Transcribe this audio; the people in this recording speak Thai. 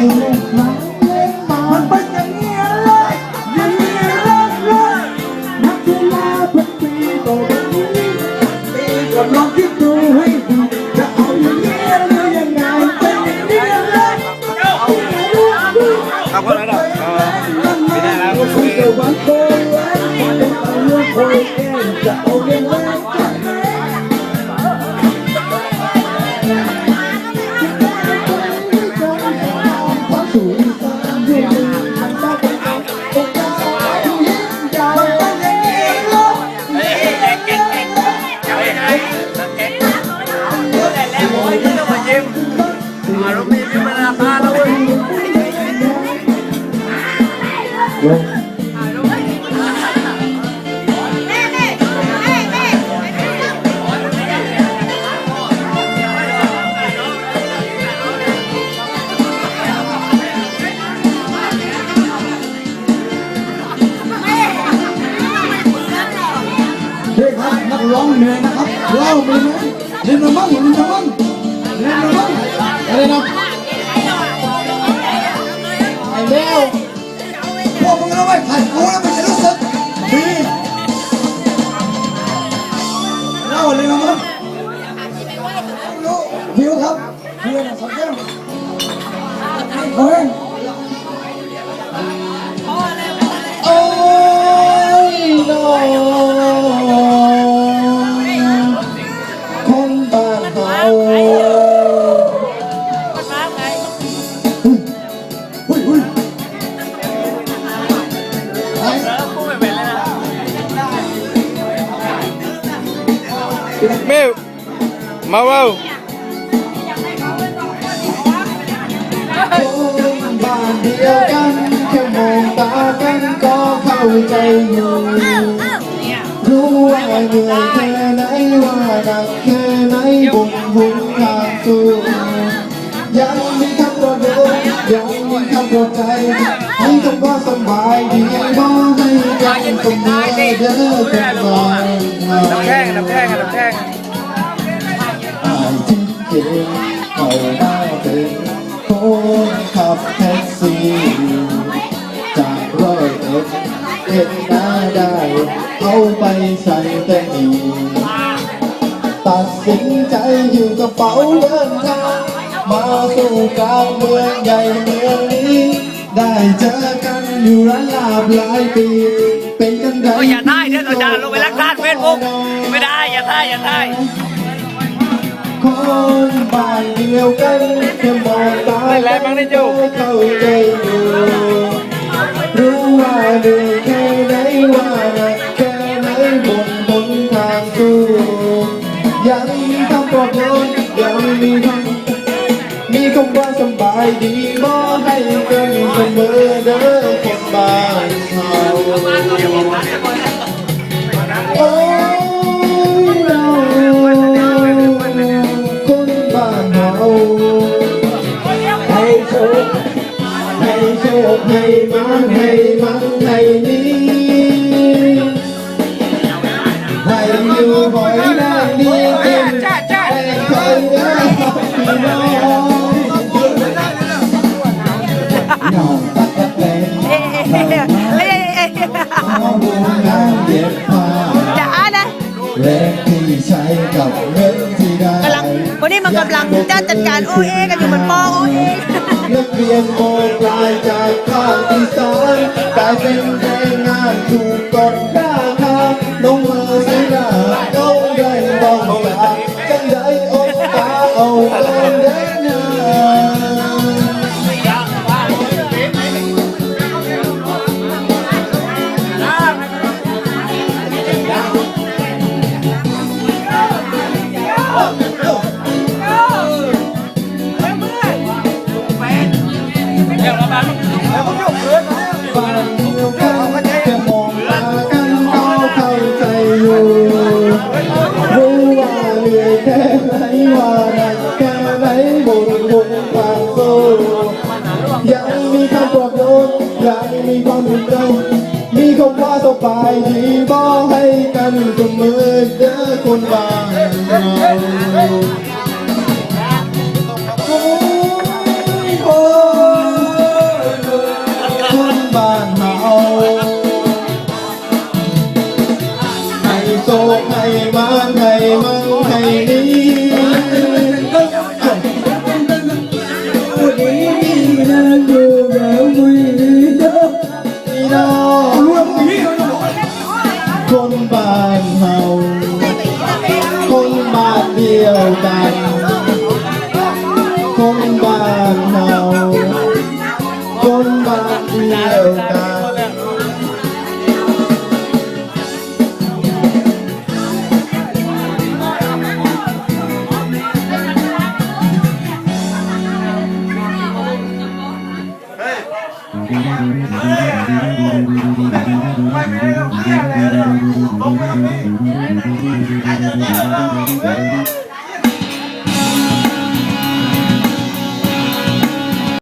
มันเป็นอย่างนี้เลยอย่างนี้เลยเลยนับเวลาเป็นปีต่อไปนี้ปีก็ลองคิ เฮ้ยครับนักร้องเหนื่อยนะครับเล่ามีไหมเล่นระมั่งเล่นระมั่งเล่นระมั่งอะไรนะไอ้แมวพ วกมึงเอาไว้ผ่านกูแล้วมันจะรู้สึกดีเล่าเลยมั้งหิวครับหิวนะสองแก้วเฮ้ย เมวมาว้าวคนบ้านเดียวกันแค่มองตากันก็เข้า ใจอยู่รู้ว่าเหนื่อยแค่ไหนว่าหนักแค่ไหนบนหนทางสู้ยังมีคำปลอบโยนยังมีคำปลอบใจให้คำว่าสบายดีก็ให้กันเสมอเด้อคนบ้านเฮาน้ำแข้งน้ำแข้งน้ำแข้งอายที่เก่งเขาหน้าเป็นคนขับแท็กซี่จากร้อยเอ็ดเอ็ดหน้าได้เขาไปใส่แต่นีตัดสินใจอยู่กระเป๋าเดินทาง มาสู่กลางเมืองใหญ่เมืองนี้ ได้เจอกันอยู่ร้านลาบหลายปี เป็นกันไดโอ้ยอย่าท่ายเดี๋ยวเราจะลงไปรักทานเฟซบุ๊กไม่ได้อย่าท่ายอย่าท่ายคนบ้านเดียวกันแค่มองตาเล่นอะไรบ้างนี่จูเข้าใจอยู่ ดีบ่ให้กันเสมอเด้อคนบ้านเฮาโอ้เราคนบ้านเฮาให้โชคให้โชคให้มาให้มา แรงที่ใช้กับเงินที่ได้กำลังวันนี้มันกำลังจะจัดการโอเอกันอยู่เหมือนปอโอเอนักเรียนโมกลายจากภาคอีสานกลายเป็นแรงงานถูกกดด่า สบายดีบ่ให้กันเสมอเด้อคนบ้านเรา เ